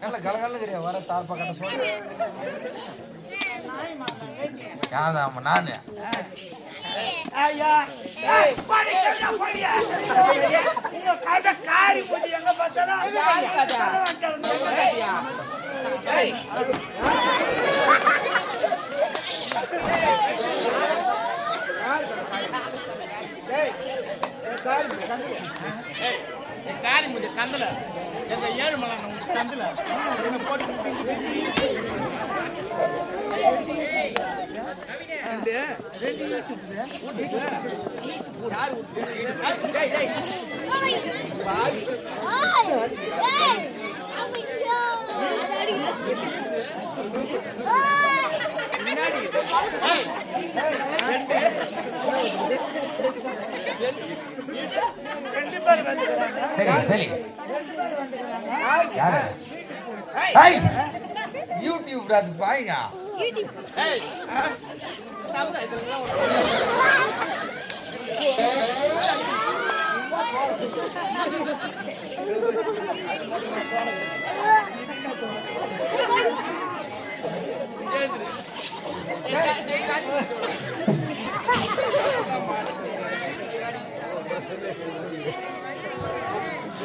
நல்ல கலகலகிறியா வர தார் பக்கத்தை சொல்லு. யாதாம நானு ஐயா கதை காரி போச்சு எங்க பார்த்தாலும் யாரு பார்த்தாலும் காரி முடிஞ்ச கந்தல எங்க ஏழு மலை கந்தல என்ன போட்டு சரி சரி. யாரு? ஐய் யூடியூப் அது பாருங்க ஏய் ஏய்.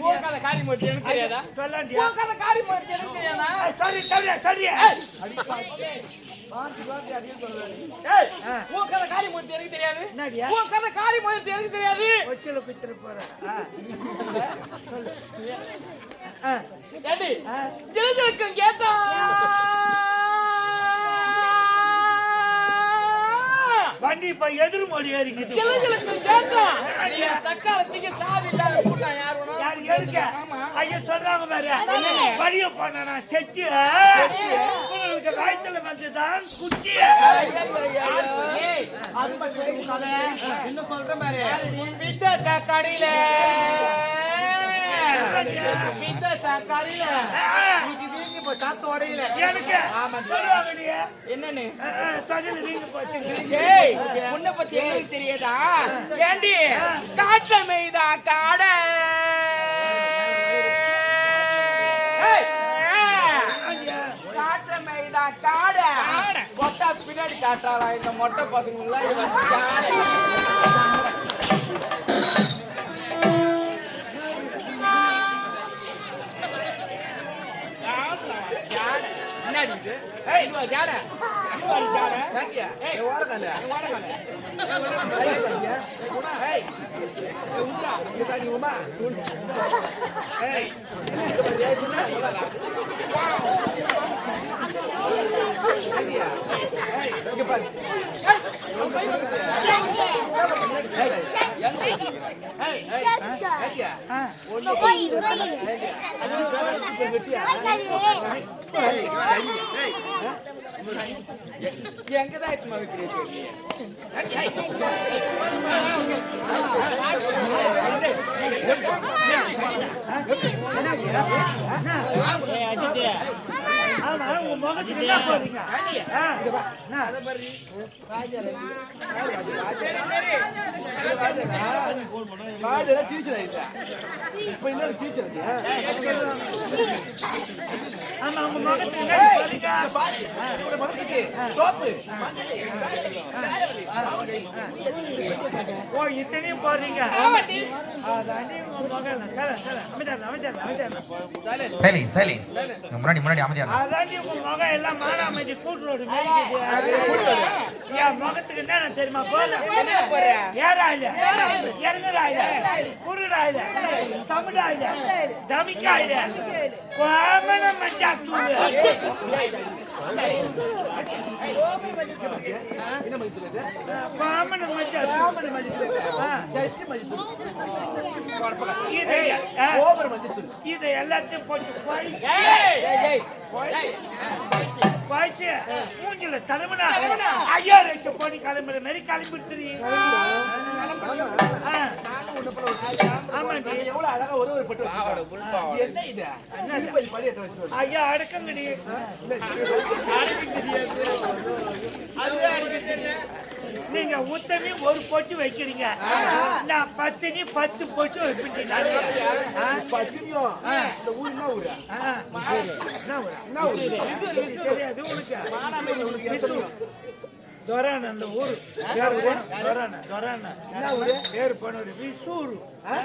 போகாத காரி முடிச்சு எனக்கு தெரியாதா? சொல்லாண்டியா? போகாத காரி முடிச்சு எனக்கு தெரியாதா? சொல்லி ஏய் உன் கதை காரி முடிச்சு எனக்கு தெரியாது. காரி எனக்கு தெரியாது. சொல்லு. கேட்டா வண்டி இப்ப எதிர் மொழி ஏறிக்கிட்டு ஜெயஜெயக்கம் கேட்டா வேணும்? யார் எதுக்க? ஐயா சொல்றாங்க பாரு. வழிய போனா செட்டி உங்களுக்கு வயிற்றுல வந்துதான் கதை இன்னும் சொல்றேன் பாரு. பித்த சாக்காடியில. பித்த சாக்காடியில. தொடையில எனக்கு? சொல்லுவாங்க நீ. என்னன்னு? தொழில் ஏய் உன்னை பத்தி எங்களுக்கு தெரியாதா? ஏண்டி? காட்டுல மெய்தா காட? காட்டுல மெய்தா காட? மொட்டை பின்னாடி காட்டாளா இந்த மொட்டை பசங்க ஏய் பாத்தியா ஏய் எங்கதான் எத்துமா வைக்கிறீங்க ஆமா உங்க முகத்துக்கு என்ன போறீங்க ஆ, என்ன? காதல டீச்சர் இப்ப என்ன டீச்சர் ஆமா உங்க முகத்துக்கு என்ன போறீங்க மரத்துக்கு சோப்பு. ஓ இத்தனையும் போடுறீங்க. உங்க சரி சரி. முன்னாடி முன்னாடி அமைதியா. அதாண்டி உங்க முகம் எல்லாம் மானாமதி கூட்டுரோடு மேய்க்குது என் முகத்துக்கு என்ன தெரியுமா? தமிக்காயில கோமன மஞ்சா தூள் என்ன மதிப்பு கோமன மஞ்சா இதை எல்லாத்தையும் போட்டு குழி மூஞ்சில தடவுனா ஐயா ரெண்டு போடி கிளம்புற மாதிரி கிளம்பிட்டு அடக்கங்கடி. நீங்க உத்தமி ஒரு பொட்டு வைக்கிறீங்க. நான் பத்தினி பத்து பொட்டு வைப்பீங்க? தெரியாது உனக்கு. துரான அந்த ஊரு பேர் துரான துரான என்ன ஊரு? பேர் போனவர் விசூரு ஆ?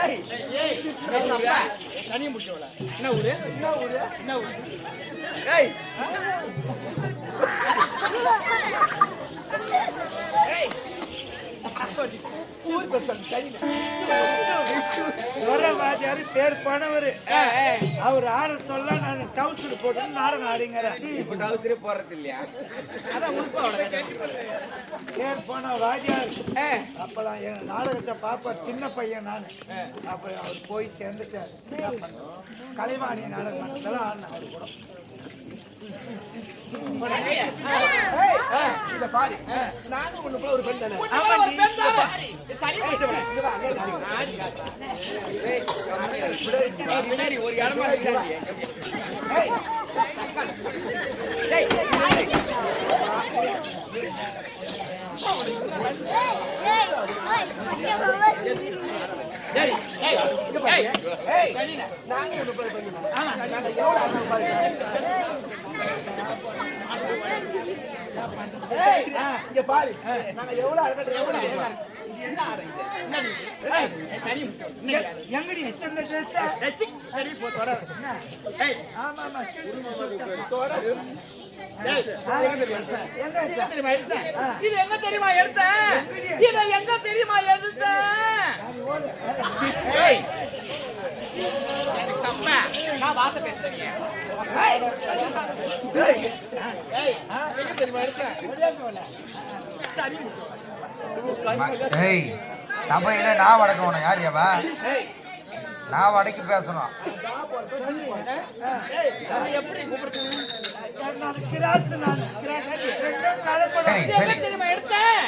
ஏய், என்ன ஊரு? என்ன ஊரு? என்ன ஊரு? ஏய். ஊர் பேர் சொல்லு, சரியில்லை. துரவாதியாரு பேர் ஏய். அவர் ஆட சொல்ல நான் டவுசர் போட்டு நாடகம் ஆடிங்கிறேன் இப்ப டவுசரே போடுறது இல்லையா? அதான் உடுப்பா. பேர் போன வாத்தியார் அப்பதான் என் நாடகத்தை பாப்பா சின்ன பையன் நான் அப்புறம் அவர் போய் சேர்ந்துட்டார்? கலைவாணி நாடகம் ஆடினேன் அவர் கூட இத பாரு. நானும் உன்னை போல ஒரு பெண் தானே? ஆமா, நீ- இங்க வா, அங்கே நாடி. ஏய், பின்னாடி ஒரு இடமா இருக்காது. ஏய். ஏய், ஏய், ஏய், இங்க பாரு. ஏய், இங்க பாரு. நாங்க எவ்வளவு அழகா எவ்வளவு எங்கடி எத்தனை ட்ரெஸ் போ, ஆமா ஆமா. ஏய், எங்க தெரியுமா எடுத்தேன்? இது எங்க தெரியுமா நான் வார்த்தை பேசுறேன் சபையில நான் வடக்கணும் யார் யாவா நான் வடக்கி பேசணும். எடுத்தேன்?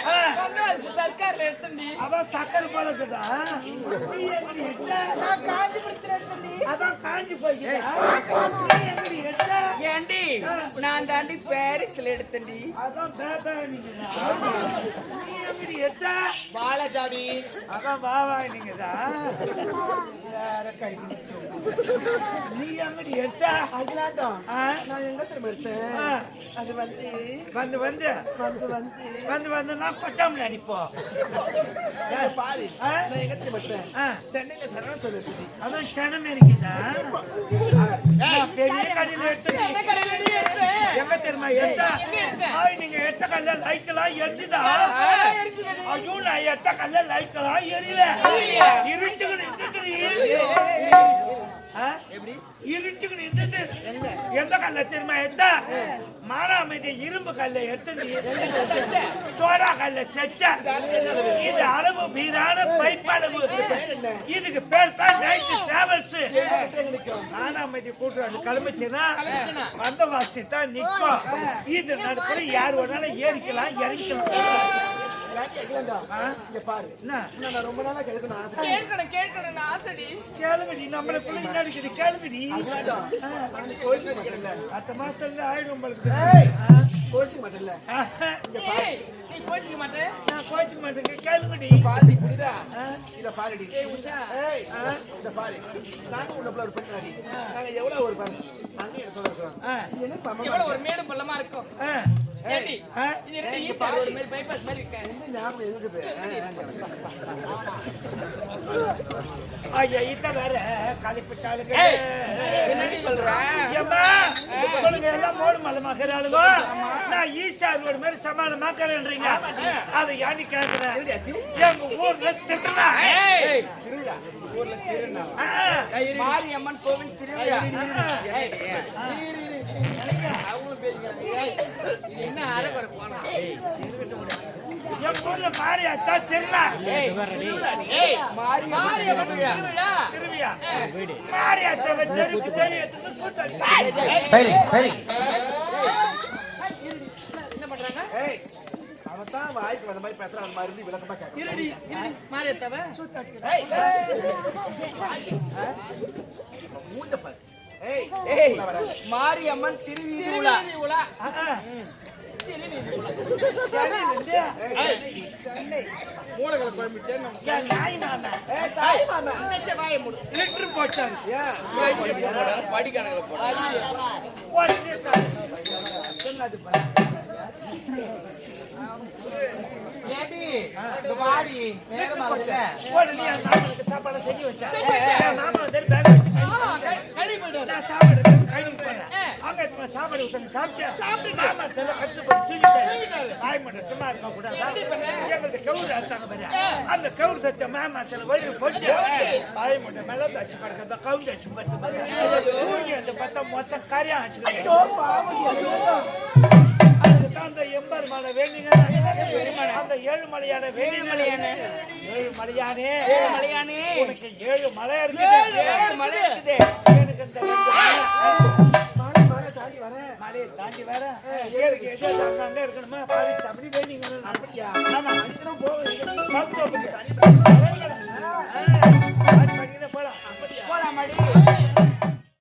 ஏண்டி நான் தாண்டி பாரிஸ்ல எடுத்தேன்டி. எடுத்த பாலாஜாடி அதான் வாவா நீங்கதா வேற கை நீ எங்கடி எடுத்த? அகிலாண்டம் ஆ? நான் எங்க திரும்ப எடுத்தேன். அது வந்து வந்து வந்து. வந்து வந்து. வந்து வந்து நான் பட்டாமல் அடிப்போம் இங்க பாரு. ஆ? நான் எங்க திரும்ப எடுத்தேன்? சென்னையில சரவண சொல்லி அதான் க்ஷணம் இருக்குதா பெரிய கடையில் எடுத்து எடுத்தா ஆய், நீங்க எடுத்த கல்ல லைட் எல்லாம் எரிஞ்சுதா ஐயோ நான் எடுத்த கல்ல லைட் எல்லாம் எரியல இருட்டுக்கு எப்படி? இருட்டுக்கு நின்றுட்டு எந்த கல்ல தெரியுமா எடுத்த? மானாமதி இரும்பு கல்ல எடுத்து சோடா கல்ல தைச்ச. இது அளவு மீதான பைப் அளவு. இதுக்கு பேர் தான் நைட் டிராவல்ஸ் மானாமதி கூட்டுறது கிளம்பிச்சுன்னா வந்த வாசி தான் நிக்கும். இது நடுப்புற யார் வேணாலும் ஏறிக்கலாம் இறங்கிக்கலாம். ஆ? இங்க பாரு என்ன இன்னும் நான் ரொம்ப நாளா கேட்கணும் ஆசை கேட்கணும் கேட்கணும் நான் ஆசைடி. கேளுங்கடி நம்மளுக்குள்ள இருக்குது கேளுங்கடி. கோஷிக்க மாட்டேன்ல அடுத்த மாசத்துல இருந்து ஆயிடும் உங்களுக்கு. மாட்டேன்ல. ஆஹா. ஏய் நீ கோச்சிக்க மாட்டேன் நான் கோச்சிக்க மாட்டேங்க கேளுங்கடி. பாதி புரியுதா? இத பாருடி. ஏய் உஷா. ஏய் இத பாரு. நாங்க உன்ன ஒரு பெண் நாடி நாங்க எவ்வளவு ஒரு பெண்? அங்க என்ன சொல்ல இருக்கிறோம் ஆ. இது என்ன சமமா எவ்வளவு ஒரு மேடு பள்ளமா இருக்கும் வேற? ஏம்மா, சொல்லுங்க எல்லாம் மோடு மலை மகராளுங்க நான் ஈசா ரோடு மாதிரி சமாளமாக்கறேன்றீங்க அதை ஏன்னு கேக்குறேன் எங்க ஊர்ல கோவில் திருவிழா ஊர்ல திருநா மாரியம்மன் திருவிழா. திருவியா மாரியாத்தாவை தெருக்கு சரி சரி என்ன பண்றாங்க அவன் வாய்க்கு வந்த மாதிரி பேசுறான் அந்த மறுபடியும் விளக்கமா கேட்க இருடி இருடி மாரியத்தாவ மூஞ்ச பாரு மாரியம்மன் திருவீதி உலா. படிக்கணக்கில் போட. ஏடி வாடி நேரம் ஆகுதுல போடு, நீ மாமனுக்கு சாப்பாடை செஞ்சு வச்சா. இருக்கிற சாப்பாடு ஊத்துங்க, சாப்பிட்டேன். மாமா தெரியல, கஷ்டப்பட்டு தூக்கிட்டாரு. தாய் மட்டும் சும்மா இருக்க கூடாதா? எங்களுக்கு கவுரு அறுத்தாங்க பாரு. அந்த கவுரு தட்ட மாமா தெரியல, வயிறு போட்டு, தாய் மட்டும் மேல தச்சு படுக்கிறத கவுரு தச்சு படுத்து பாரு. தூக்கி அந்த பத்த மொத்தம் கரியா. அதுக்குத்தான் அந்த எம்பெருமானை வேண்டிங்க. அந்த ஏழுமலையான வேண்டுமலையான ஏழுமலையானே மலையானே உனக்கு ஏழு மலை இருக்குது ஏழு மலை இருக்குது எனக்கு இந்த வரேன் மலையை தாண்டி வர ஏழுக்கு எது அங்க அங்க இருக்கணுமா பறிச்சு அப்படி அப்படியா போவேன் பத்து போலாம் போலாம் மடி